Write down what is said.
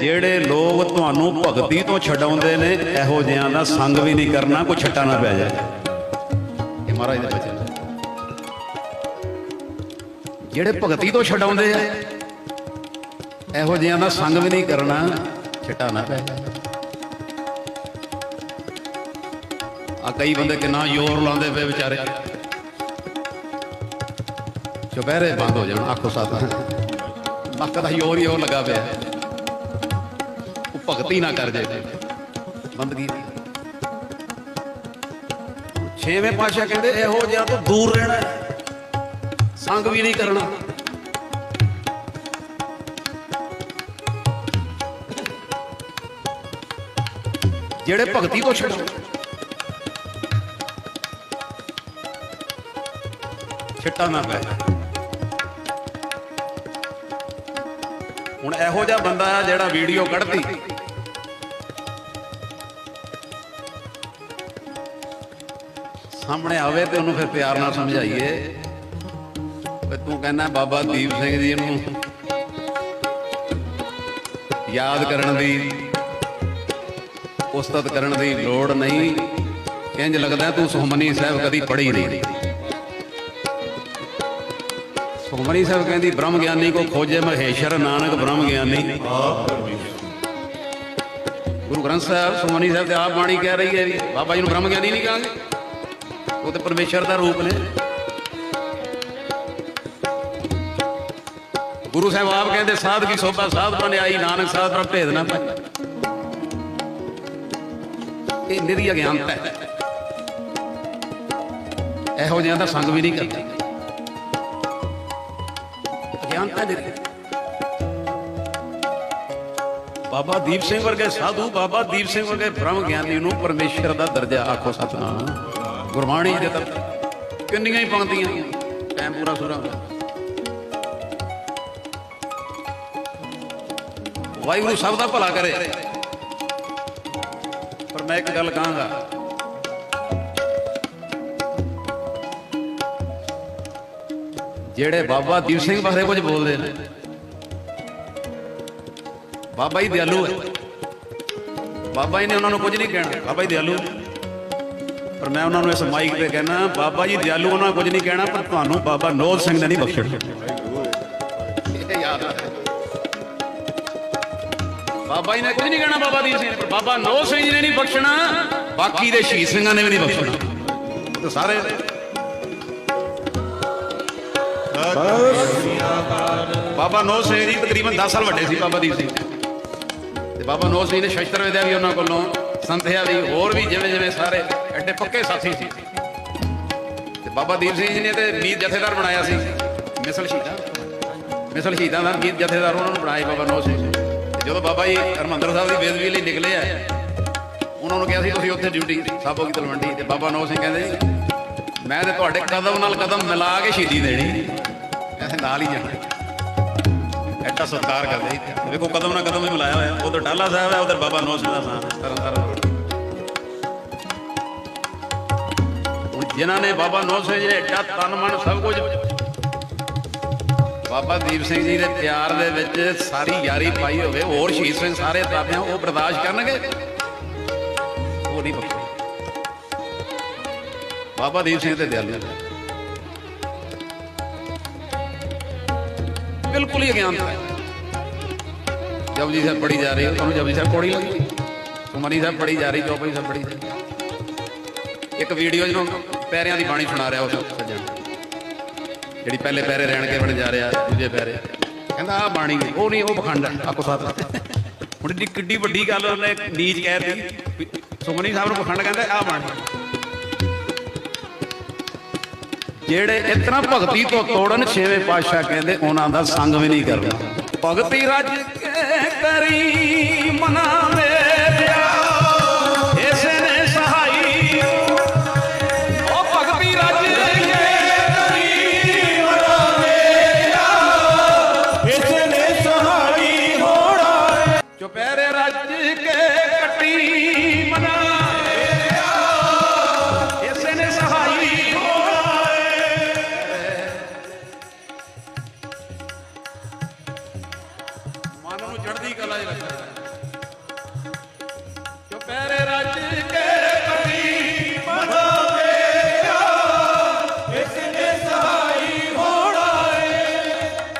ਜਿਹੜੇ ਲੋਕ ਤੁਹਾਨੂੰ ਭਗਤੀ ਤੋਂ ਛਡਾਉਂਦੇ ਨੇ ਇਹੋ ਜਿਹਾਂ ਦਾ ਸੰਗ ਵੀ ਨਹੀਂ ਕਰਨਾ ਕੋਈ ਛੱਟਾ ਨਾ ਪੈ ਜਾਏ। ਇਹ ਮਹਾਰਾਜ ਦੇ ਬਚਨ ਜਿਹੜੇ ਭਗਤੀ ਤੋਂ ਛਡਾਉਂਦੇ ਆ ਇਹੋ ਜਿਹਾਂ ਦਾ ਸੰਗ ਵੀ ਨਹੀਂ ਕਰਨਾ ਛੱਟਾ ਨਾ ਪੈ ਜਾਏ। ਆ ਕਈ ਬੰਦੇ ਕਿੰਨਾ ਜ਼ੋਰ ਲਾਉਂਦੇ ਪਏ ਵਿਚਾਰੇ। ਚੁਪਹਿਰੇ ਬੰਦ ਹੋ ਜਾਣ ਆਖੋ ਸਾਥ ਮੱਕ ਦਾ ਜ਼ੋਰ ਹੀ ਉਹ ਲੱਗਾ ਪਿਆ। ਭਗਤੀ ਨਾ ਕਰ ਜੇ। ਬੰਦਗੀ ਦੀ। ਛੇਵੇਂ ਪਾਸ਼ਾ ਕਹਿੰਦੇ, ਇਹੋ ਜਿਹਾ ਤੋਂ ਦੂਰ ਰਹਿਣਾ ਸੰਗ ਵੀ ਨਹੀਂ ਕਰਨਾ। ਜਿਹੜੇ ਭਗਤੀ ਤੋਂ ਛੱਡੋ ਛਿੱਟਾ ਨਾ ਪੈ। ਹੁਣ ਇਹੋ ਜਿਹਾ ਬੰਦਾ ਆ ਜਿਹੜਾ ਵੀਡੀਓ ਕੱਢਦੀ। ਸਾਹਮਣੇ ਆਵੇ ਤੇ ਉਹਨੂੰ ਫਿਰ ਪਿਆਰ ਨਾਲ ਸਮਝਾਈਏ। ਵੀ ਤੂੰ ਕਹਿੰਦਾ ਬਾਬਾ ਦੀਪ ਸਿੰਘ ਜੀ ਨੂੰ ਯਾਦ ਕਰਨ ਦੀ, ਉਸਤਤ ਕਰਨ ਦੀ ਲੋੜ ਨਹੀਂ। ਇੰਜ ਲੱਗਦਾ ਤੂੰ ਸੁਖਮਨੀ ਸਾਹਿਬ ਕਦੀ ਪੜ੍ਹੀ ਨਹੀਂ। ਸੁਖਮਨੀ ਸਾਹਿਬ ਕਹਿੰਦੀ, ਬ੍ਰਹਮ ਗਿਆਨੀ ਕੋ ਖੋਜੇ ਮਹੇਸ਼ਰ ਨਾਨਕ ਬ੍ਰਹਮ ਗਿਆਨੀ। ਗੁਰੂ ਗ੍ਰੰਥ ਸਾਹਿਬ, ਸੁਖਮਨੀ ਸਾਹਿਬ ਤੇ ਆਪ ਬਾਣੀ ਕਹਿ ਰਹੀ ਹੈ ਵੀ, ਬਾਬਾ ਜੀ ਨੂੰ ਬ੍ਰਹਮ ਗਿਆਨੀ ਨਹੀਂ ਕਹਾਂਗੇ? ਉਹ ਤੇ ਪਰਮੇਸ਼ਰ ਦਾ ਰੂਪ ਨੇ। ਗੁਰੂ ਸਾਹਿਬ ਆਪ ਕਹਿੰਦੇ ਸਾਧ ਕੀ ਸੋਭਾ, ਸਾਧ ਬਣ ਨਾਨਕ ਸਾਧ ਪਰ ਭੇਦ ਨਾ ਪਾਈ। ਇਹ ਨਿਰੀ ਅਗਿਆਨਤਾ ਹੈ। ਇਹੋ ਜਿਹਾ ਦਾ ਸੰਗ ਵੀ ਨਹੀਂ ਕਰਦੇ। ਅਗਿਆਨਤਾ ਨਿਰੀ ਬਾਬਾ ਦੀਪ ਸਿੰਘ ਵਰਗੇ ਸਾਧੂ, ਬਾਬਾ ਦੀਪ ਸਿੰਘ ਵਰਗੇ ਬ੍ਰਹਮ ਗਿਆਨੀ ਨੂੰ ਪਰਮੇਸ਼ਰ ਦਾ ਦਰਜਾ ਆਖੋ ਸਤਨਾਮ। ਗੁਰਬਾਣੀ ਦੇ ਤਾਂ ਕਿੰਨੀਆਂ ਹੀ ਪੰਕਤੀਆਂ ਟਾਈਮ ਪੂਰਾ ਸੂਰਾ। ਵਾਹਿਗੁਰੂ ਸਭ ਦਾ ਭਲਾ ਕਰੇ। ਪਰ ਮੈਂ ਇੱਕ ਗੱਲ ਕਹਾਂਗਾ। ਜਿਹੜੇ ਬਾਬਾ ਦੀਪ ਸਿੰਘ ਬਾਰੇ ਕੁਝ ਬੋਲਦੇ ਨੇ। ਬਾਬਾ ਜੀ ਦਿਆਲੂ ਹੈ। ਬਾਬਾ ਜੀ ਨੇ ਉਹਨਾਂ ਨੂੰ ਕੁਝ ਨਹੀਂ ਕਹਿਣਾ। ਬਾਬਾ ਜੀ ਦਿਆਲੂ ਪਰ ਮੈਂ ਉਹਨਾਂ ਨੂੰ ਇਸ ਮਾਈਕ ਤੇ ਕਹਿਣਾ, ਬਾਬਾ ਜੀ, ਦਿਆਲੂ ਉਹਨਾਂ ਨੂੰ ਕੁਝ ਨਹੀਂ ਕਹਿਣਾ, ਪਰ ਤੁਹਾਨੂੰ ਬਾਬਾ ਨੋਦ ਸਿੰਘ ਨੇ ਨਹੀਂ ਬਖਸ਼ਣਾ ਯਾਦ ਬਾਬਾ ਜੀ ਨੇ ਕੁਝ ਨਹੀਂ ਕਹਿਣਾ ਬਾਬਾ ਦੀਪ ਸਿੰਘ ਪਰ ਬਾਬਾ ਨੋਦ ਸਿੰਘ ਜੀ ਨੇ ਨਹੀਂ ਬਖਸ਼ਣਾ, ਬਾਕੀ ਦੇ ਸ਼ਹੀਦ ਸਿੰਘਾਂ ਨੇ ਵੀ ਨਹੀਂ ਬਖਸ਼ਣਾ। ਉਹ ਸਾਰੇ ਬਾਬਾ ਨੋਦ ਸਿੰਘ ਜੀ ਤਕਰੀਬਨ 10 ਸਾਲ ਵੱਡੇ ਸੀ ਬਾਬਾ ਦੀਪ ਸਿੰਘ। ਤੇ ਬਾਬਾ ਨੋਦ ਸਿੰਘ ਨੇ ਸ਼ਸਤਰ ਵਿਦਿਆ ਵੀ ਉਹਨਾਂ ਕੋਲੋਂ ਸੰਥਿਆ ਦੀ ਹੋਰ ਵੀ ਜਿਵੇਂ ਜਿਵੇਂ ਸਾਰੇ ਐਡੇ ਪੱਕੇ ਸਾਥੀ ਸੀ। ਤੇ ਬਾਬਾ ਦੀਪ ਸਿੰਘ ਜੀ ਨੇ ਤੇ ਮੀਤ ਜਥੇਦਾਰ ਬਣਾਇਆ ਸੀ। ਮਿਸਲ ਸ਼ਹੀਦਾਂ। ਮਿਸਲ ਸ਼ਹੀਦਾਂ ਦਾ ਮੀਤ ਜਥੇਦਾਰ ਉਹਨਾਂ ਨੂੰ ਬਣਾਇਆ ਬਾਬਾ ਨੋਦ ਸਿੰਘ। ਜਦੋਂ ਬਾਬਾ ਜੀ ਹਰਮੰਦਰ ਸਾਹਿਬ ਦੀ ਬੇਦਬੀ ਲਈ ਨਿਕਲੇ ਆ, ਉਹਨਾਂ ਨੂੰ ਕਿਹਾ ਸੀ, ਤੁਸੀਂ ਉੱਥੇ ਡਿਊਟੀ ਸਾਬੋ ਕੀ ਤਲਵੰਡੀ। ਤੇ ਬਾਬਾ ਨੋਦ ਸਿੰਘ ਕਹਿੰਦੇ ਜੀ ਮੈਂ ਤੇ ਤੁਹਾਡੇ ਕਦਮ ਨਾਲ ਕਦਮ ਮਿਲਾ ਕੇ ਸ਼ਹੀਦੀ ਦੇਣੀ। ਐਸੇ ਨਾਲ ਹੀ ਜਾਣਾ। ਐਡਾ ਸਤਿਕਾਰ ਕਰਦੇ ਸੀ। ਵੇਖੋ ਕਦਮ ਨਾ ਕਦਮ ਹੀ ਮਿਲਾਇਆ ਹੋਇਆ। ਉਧਰ ਡਾਲਾ ਸਾਹਿਬ ਹੈ, ਉਧਰ ਬਾਬਾ ਨੌ ਸਿੰਘ ਦਾ ਸਾਹ ਤਰਨ। ਜਿਨ੍ਹਾਂ ਨੇ ਬਾਬਾ ਨੌ ਸਿੰਘ ਜੀ ਨੇ ਐਡਾ ਤਨ ਮਨ ਸਭ ਕੁਝ। ਬਾਬਾ ਦੀਪ ਸਿੰਘ ਜੀ ਦੇ ਪਿਆਰ ਦੇ ਵਿੱਚ ਸਾਰੀ ਯਾਰੀ ਪਾਈ ਹੋਵੇ, ਹੋਰ ਸ਼ਹੀਦ ਸਿੰਘ ਸਾਰੇ ਤਾਬਿਆਂ ਉਹ ਬਰਦਾਸ਼ਤ ਕਰਨਗੇ। ਉਹ ਨਹੀਂ ਬਾਬਾ ਦੀਪ ਸਿੰਘ ਤੇ। ਦਿਆਲੂ ਬਿਲਕੁਲ ਹੀ ਅਗਿਆਨਤਾ ਹੈ। ਜਪਜੀ ਸਾਹਿਬ ਪੜੀ ਜਾ ਰਹੀ ਹੈ ਤੁਹਾਨੂੰ ਜਪਜੀ ਸਾਹਿਬ ਕੋੜੀ ਲੱਗੀ। ਸੁਮਨੀ ਸਾਹਿਬ ਪੜੀ ਜਾ ਰਹੀ ਚੌਪਈ ਸਾਹਿਬ ਪੜੀ ਜਾ ਰਹੀ। ਇੱਕ ਵੀਡੀਓ ਜਿਹਨੂੰ ਪੈਰਿਆਂ ਦੀ ਬਾਣੀ ਸੁਣਾ ਰਿਹਾ ਉਸ ਸੱਜਣ। ਜਿਹੜੀ ਪਹਿਲੇ ਪੈਰੇ ਰਹਿਣ ਕੇ ਬਣ ਜਾ ਰਿਹਾ ਦੂਜੇ ਪੈਰੇ ਕਹਿੰਦਾ ਆ ਬਾਣੀ ਨੀ, ਉਹ ਨਹੀਂ ਉਹ ਪਖੰਡ ਹੈ ਆਕੋ ਸਾਥ ਹੁਣ ਦੀ ਕਿੱਡੀ ਵੱਡੀ ਗੱਲ ਉਹਨੇ ਨੀਚ ਕਹਿਤੀ ਸੁਮਨੀ ਸਾਹਿਬ ਨੂੰ ਪਖੰਡ ਕਹਿੰਦਾ ਆ ਬਾਣੀ। ਜਿਹੜੇ ਇਤਨਾ ਭਗਤੀ ਤੋਂ ਤੋੜਨ ਛੇਵੇਂ ਪਾਤਸ਼ਾਹ ਕਹਿੰਦੇ ਉਹਨਾਂ ਦਾ ਸੰਗ ਵੀ ਨਹੀਂ ਕਰਨਾ। ਭਗਤੀ ਰੱਜ ਕੇ ਕਰੀ ਮਨਾ